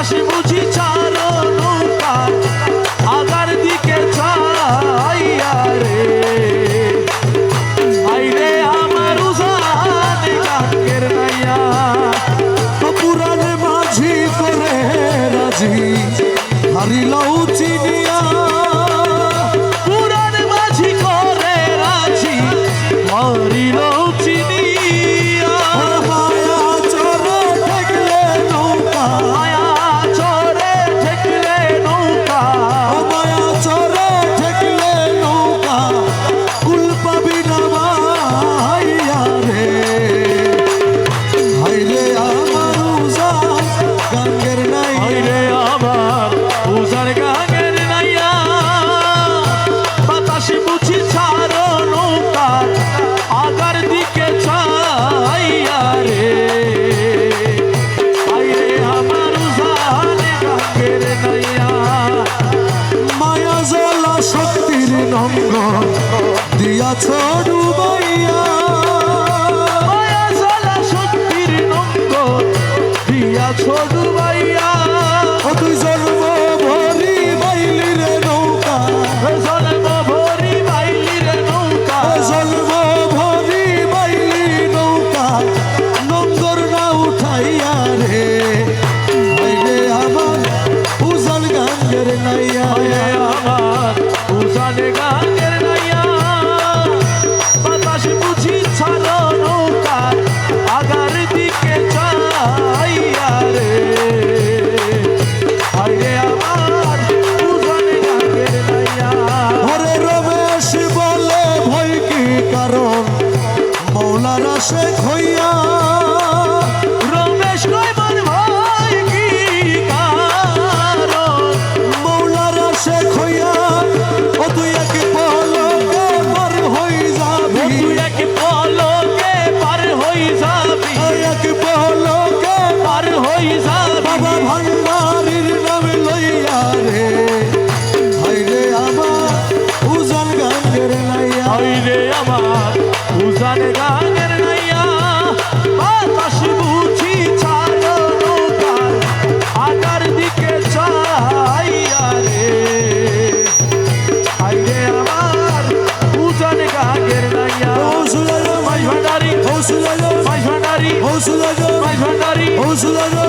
আকাশে বুঝি চারণ আগার দিকে ছাইয়া রে আইরে আমার উজানে কাকের নাইয়া পুরানে মাঝি করে রাজি। হারিল উচিত সঙ্গ দিয়াছ ডুবাইয়া। সত্যির নঙ্গ দিয়াছ ডুবাইয়া। শেখ হইয়া রমেশ কইবার ভাই কি কারণ? মৌলানা শেখ হইয়া ও তুই এক পলকে মর হই যাবি। তুই এক পলকে পার হই যাবি। এক পলকে পার হই যাবি। বাবা ভান্ডারির নামে লইয়া রে। হাইরে আমার উজান গাঙ্গের নাইয়া হইরে আমার উজানে গাঙ্গের Those who love